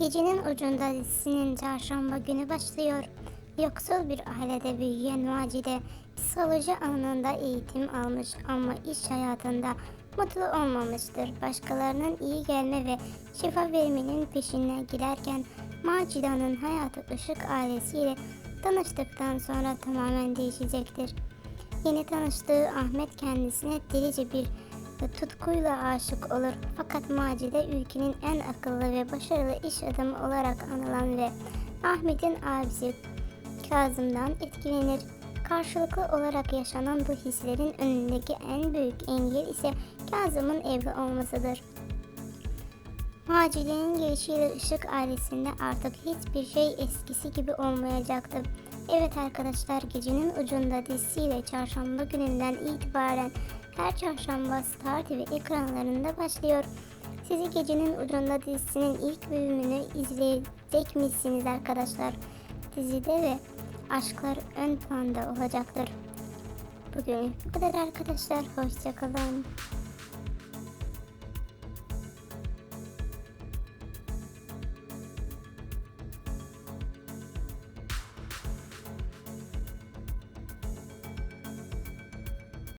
Gecenin ucunda dizisinin çarşamba günü başlıyor. Yoksul bir ailede büyüyen Macide psikoloji alanında eğitim almış ama iş hayatında mutlu olmamıştır. Başkalarının iyi gelme ve şifa vermenin peşine giderken Macide'nin hayatı Işık ailesiyle tanıştıktan sonra tamamen değişecektir. Yeni tanıştığı Ahmet kendisine delice bir tutkuyla aşık olur. Fakat Macide ülkenin en akıllı ve başarılı iş adamı olarak anılan ve Ahmet'in abisi Kazım'dan etkilenir. Karşılıklı olarak yaşanan bu hislerin önündeki en büyük engel ise Kazım'ın evli olmasıdır. Macide'nin gelişiyle Işık ailesinde artık hiçbir şey eskisi gibi olmayacaktır. Evet arkadaşlar gecenin ucunda dizisiyle çarşamba gününden itibaren her çarşamba Star TV ekranlarında başlıyor. Sizi gecenin ucunda dizisinin ilk bölümünü izleyecek misiniz arkadaşlar? Dizide ve aşklar ön planda olacaktır. Bugün bu kadar arkadaşlar. Hoşçakalın.